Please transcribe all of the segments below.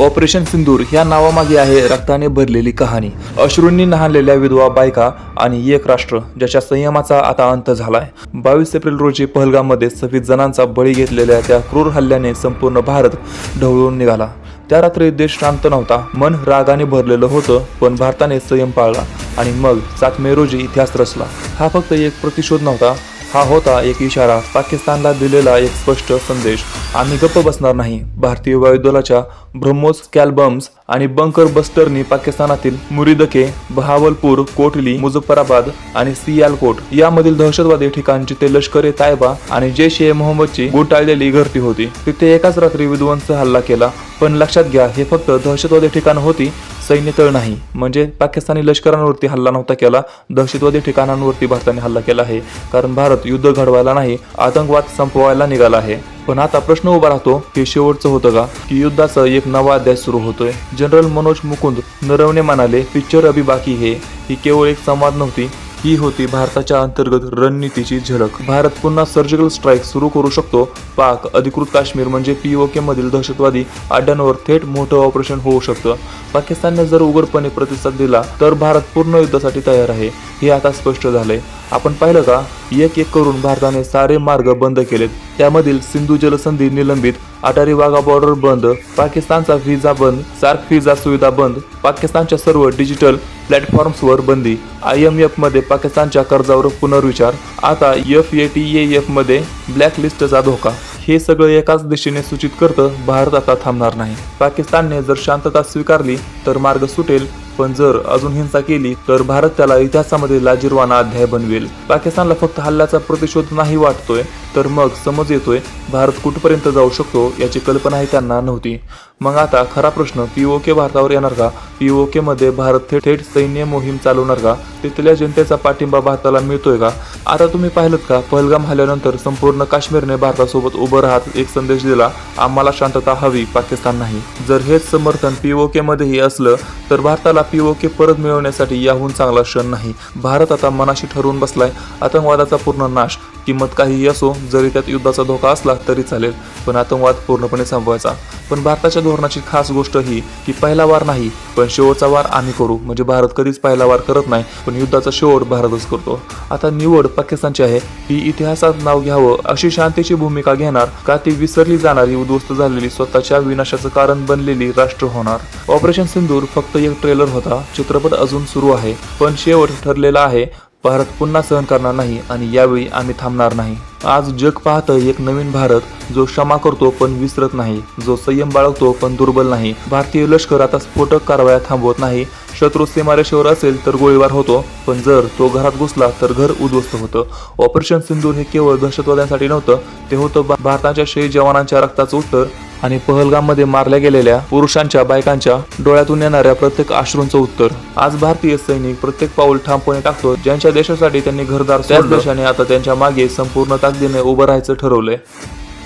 Operation सिंदूर ह्या नावामागे आहे रक्ताने भरलेली कहाणी. अश्रूंनी नहानलेल्या विधवा बायका आणि एक राष्ट्र ज्याच्या संयमाचा आता अंत झालाय. बावीस एप्रिल रोजी पहलगाममध्ये सव्वीस जणांचा बळी घेतलेल्या त्या क्रूर हल्ल्याने संपूर्ण भारत ढवळून निघाला. त्या रात्री देश शांत नव्हता मन रागाने भरलेलं होतं पण भारताने संयम पाळला आणि मग सात मे रोजी इतिहास रचला. हा फक्त एक प्रतिशोध नव्हता हा होता एक इशारा पाकिस्तानला दिलेला एक स्पष्ट संदेश. आम्ही गप्प बसणार नाही. भारतीय वायुदलाच्या ब्रह्मोस कॅलबम्स आणि बंकर बस्टरनी पाकिस्तानातील मुरिदके बहावलपूर कोटली मुझफ्फराबाद आणि सियालकोट यामधील दहशतवादी ठिकाणची ते लष्करे तायबा आणि जैश ए मोहम्मदची गुटाळलेली घरटी होती. तिथे एकाच रात्री विध्वंस हल्ला केला. पण लक्षात घ्या हे फक्त दहशतवादी ठिकाण होती सैन्य तळ नाही. म्हणजे पाकिस्तानी लष्करांवरती हल्ला नव्हता केला दहशतवादी ठिकाणांवरती भारताने हल्ला केला आहे. कारण भारत युद्ध घडवायला नाही आतंकवाद संपवायला निघाला आहे. पण आता प्रश्न उभा राहतो हे शेवटचं होतं का? की युद्धाचा एक नवा अध्याय सुरू होतोय. जनरल मनोज मुकुंद नरवणे म्हणाले पिक्चर अभी बाकी हे. ही केवळ एक संवाद नव्हती ही होती भारताच्या अंतर्गत रणनीतीची झलक. भारत पुन्हा सर्जिकल स्ट्राईक सुरू करू शकतो. पाक अधिकृत काश्मीर म्हणजे पीओके मधील दहशतवादी अड्ड्यांवर थेट मोठं ऑपरेशन होऊ शकतं. पाकिस्तानने जर उघडपणे प्रतिसाद दिला तर भारत पूर्ण युद्धासाठी तयार आहे. हे आता स्पष्ट झालंय. आपण पाहिलं का? एक एक करून भारताने सारे मार्ग बंद केलेत. त्यामधील सिंधू जलसंधी निलंबित. अटारी वाघा बॉर्डर बंद. पाकिस्तानचा व्हिसा बंद. सार्क व्हिसा सुविधा बंद. पाकिस्तानच्या सर्व डिजिटल प्लॅटफॉर्म्सवर बंदी. आय एम एफमध्ये पाकिस्तानच्या कर्जावर पुनर्विचार. आता एफ ए टी ए मध्ये ब्लॅकलिस्टचा धोका. हे सगळं एकाच दिशेने सूचित करतं भारत आता थांबणार नाही. पाकिस्तानने जर शांतता स्वीकारली तर मार्ग सुटेल पण जर अजून हिंसा केली तर भारत त्याला इतिहासामध्ये लाजीरवाना अध्याय बनवेल. पाकिस्तानला फक्त हल्ल्याचा प्रतिशोध नाही वाटतोय तर मग समज येतोय भारत कुठपर्यंत जाऊ शकतो याची कल्पनाही त्यांना नव्हती. मग आता खरा प्रश्न पीओके भारतावर येणार का? पीओके मध्ये भारत थेट थेट सैन्य मोहीम चालवणार का? तिथल्या जनतेचा पाठिंबा भारताला मिळतोय का? आता तुम्ही पाहिलं का? पहलगाम हल्ल्यानंतर संपूर्ण काश्मीरने भारतासोबत उभं राहत एक संदेश दिला आम्हाला शांतता हवी पाकिस्तान नाही. जर हेच समर्थन पीओके मध्येही असलं तर भारताला पीओके परत मिळवण्यासाठी याहून चांगला क्षण नाही. भारत आता मनाशी ठरवून बसलाय आतंकवादाचा पूर्ण नाश. किंमत काहीही असो जरी त्यात युद्धाचा धोका असला तरी चालेल पण आतंकवाद पूर्णपणे संपवायचा पण भारताच्या धोरणाची खास गोष्ट ही की पहिला वार नाही पण शेवटचा वार आम्ही करू. म्हणजे भारत कधीच पहिला वार करत नाही पण युद्धाचा शेवट भारतच करतो. आता निवड पाकिस्तानची आहे. ही इतिहासात नाव घ्यावं अशी शांतीची भूमिका घेणार का ती विसरली जाणारी उद्ध्वस्त झालेली स्वतःच्या विनाशाचं कारण बनलेली राष्ट्र होणार? ऑपरेशन सिंदूर फक्त एक ट्रेलर होता. चित्रपट अजून सुरू आहे पण शेवट ठरलेला आहे. भारत पुन्हा सहन करणार नाही आणि यावेळी आम्ही थांबणार नाही. आज जग पाहतं एक नवीन भारत जो क्षमा करतो पण विसरत नाही जो संयम बाळगतो पण दुर्बल नाही. भारतीय लष्कर आता स्फोटक कारवाया थांबवत नाही शत्रू सीमारेषेवर असेल तर गोळीबार होतो. पण जर तो घरात घुसला तर घर उद्ध्वस्त होतं. ऑपरेशन सिंदूर हे केवळ दहशतवाद्यांसाठी नव्हतं. ते होतं भारताच्या शहीद जवानांच्या रक्ताचं उत्तर आणि पहलगाममध्ये मारल्या गेलेल्या पुरुषांच्या बायकांच्या डोळ्यातून येणाऱ्या प्रत्येक आश्रूंचं उत्तर. आज भारतीय सैनिक प्रत्येक पाऊल ठामपणे टाकतो ज्यांच्या देशासाठी त्यांनी घरदार त्याच देशाने आता त्यांच्या मागे संपूर्ण ताकदीने उभं राहायचं ठरवलंय.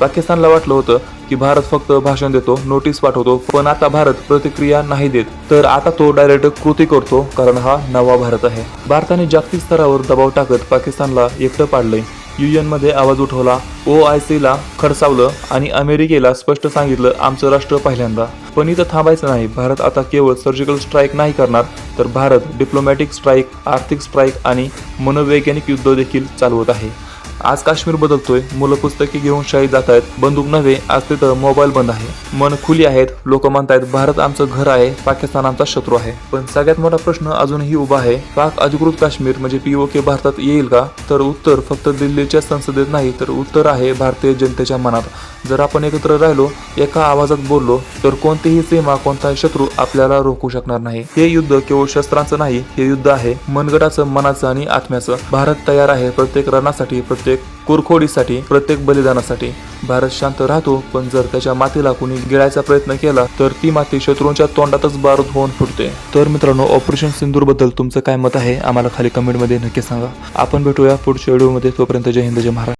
पाकिस्तानला वाटलं होतं की भारत फक्त भाषण देतो नोटीस पाठवतो पण आता भारत प्रतिक्रिया नाही देत. तर आता तो डायरेक्ट कृती करतो कारण हा नवा भारत आहे. भारताने जागतिक स्तरावर दबाव टाकत पाकिस्तानला एकटं पाडलंय. युएनमध्ये आवाज उठवला ओ आय ला खडसावलं आणि अमेरिकेला स्पष्ट सांगितलं आमचं राष्ट्र पहिल्यांदा. पण इथं थांबायचं नाही. भारत आता केवळ सर्जिकल स्ट्राईक नाही करणार तर भारत डिप्लोमॅटिक स्ट्राईक आर्थिक स्ट्राईक आणि मनोवैज्ञानिक युद्ध देखील चालवत आहे. आज काश्मीर बदलतोय. मुलं पुस्तके घेऊन शाळेत जात आहेत. बंदूक नव्हे आज तिथं मोबाईल बंद आहे. मन खुली आहेत. लोक म्हणतायत भारत आमचं घर आहे पाकिस्तान आमचा शत्रू आहे. पण सगळ्यात मोठा प्रश्न अजूनही उभा आहे. पाक अधिकृत काश्मीर म्हणजे पीओके भारतात येईल का? तर उत्तर फक्त दिल्लीच्या संसदेत नाही तर उत्तर आहे भारतीय जनतेच्या मनात. जर आपण एकत्र राहिलो एका आवाजात बोललो तर कोणतीही सीमा कोणताही शत्रू आपल्याला रोखू शकणार नाही. हे युद्ध केवळ शस्त्रांचं नाही हे युद्ध आहे मनगटाचं मनाचं आणि आत्म्याचं. भारत तयार आहे प्रत्येक रणासाठी प्रत्येक कुरखोडीसाठी प्रत्येक बलिदानासाठी भारत शांत राहतो. पण जर त्याच्या मातीला कुणी गिळायचा प्रयत्न केला तर ती माती शत्रूंच्या तोंडातच बारूद होऊन फुटते. तर मित्रांनो ऑपरेशन सिंदूरबद्दल तुमचं काय मत आहे? आम्हाला खाली कमेंटमध्ये नक्की सांगा. आपण भेटूया पुढच्या व्हिडिओमध्ये. तोपर्यंत जय हिंद जय महाराज